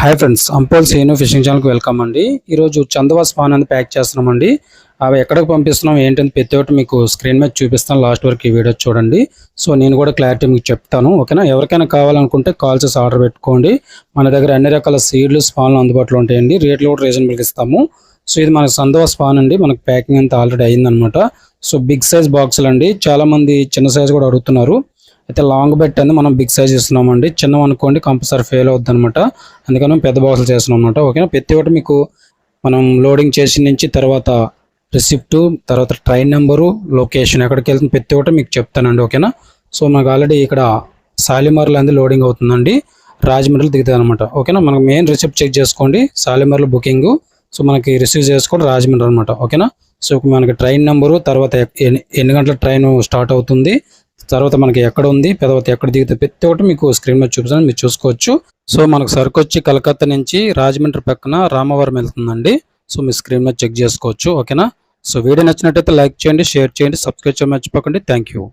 Hi friends అంపోల్ సేను fishing ఛానల్కి welcome అండి. ఈరోజు చందవా స్పాన్ అనేది ప్యాక్ చేస్తున్నామండి. అవి ఎక్కడికి పంపిస్తున్నాం ఏంటని ప్రతి ఒక్కటి మీకు స్క్రీన్ మీద చూపిస్తాను లాస్ట్ వరకు ఈ వీడియో చూడండి. సో నేను కూడా క్లారిటీ మీకు చెప్తాను. ఓకేనా? ఎవరికైనా కావాలనుకుంటే కాల్ చేసి ఆర్డర్ పెట్టుకోండి. మన దగ్గర అన్ని రకాల సీడ్లు స్పాన్లు అందుబాటులో ఉంటాయండి. రేట్లు కూడా రీజనబుల్గా ఇస్తాము. సో ఇది మనకు సందవ స్పాన్ అండి. మనకు ప్యాకింగ్ అంతా ఆల్రెడీ అయిందనమాట సో బిగ్ సైజ్ బాక్సులు అండి. చాలామంది చిన్న సైజ్ కూడా అడుగుతున్నారు. అయితే లాంగ్ బెట్ అనేది మనం బిగ్ సైజ్ ఇస్తున్నామండి చిన్నవి అనుకోండి కంపల్సరీ ఫెయిల్ అవుద్ది అనమాట అందుకని మేము పెద్ద బాక్సులు చేస్తున్నాం అనమాట ఓకేనా? ప్రతి ఒక్కటి మీకు మనం లోడింగ్ చేసిన నుంచి తర్వాత రిసిప్ట్ తర్వాత ట్రైన్ నెంబరు లొకేషన్ ఎక్కడికి వెళ్తుంది ప్రతి ఒక్కటి మీకు చెప్తానండి. ఓకేనా? సో మనకు ఆల్రెడీ ఇక్కడ సాలిమార్లో అనేది లోడింగ్ అవుతుందండి. రాజమండ్రిలో దిగుతుంది అనమాట ఓకేనా? మనకు మెయిన్ రిసిప్ట్ చెక్ చేసుకోండి. సాలిమార్లో బుకింగ్. సో మనకి రిసీవ్ చేసుకోవడం రాజమండ్రి అనమాట ఓకేనా? సో మనకి ట్రైన్ నెంబరు తర్వాత ఎన్ని గంటల ట్రైన్ స్టార్ట్ అవుతుంది. తర్వాత మనకి ఎక్కడ ఉంది? తర్వాత ఎక్కడ దిగితే ప్రతి ఒక్కటి మీకు స్క్రీన్ మీద చూపిస్తాను మీరు చూసుకోవచ్చు. సో మనకు సరుకు వచ్చి కలకత్తా నుంచి రాజమండ్రి పక్కన రామవరం వెళ్తుందండి. సో మీ స్క్రీన్ మీద చెక్ చేసుకోవచ్చు ఓకేనా? సో వీడియో నచ్చినట్టయితే లైక్ చేయండి షేర్ చేయండి సబ్స్క్రైబ్ చేయడం మర్చిపోకండి. Thank you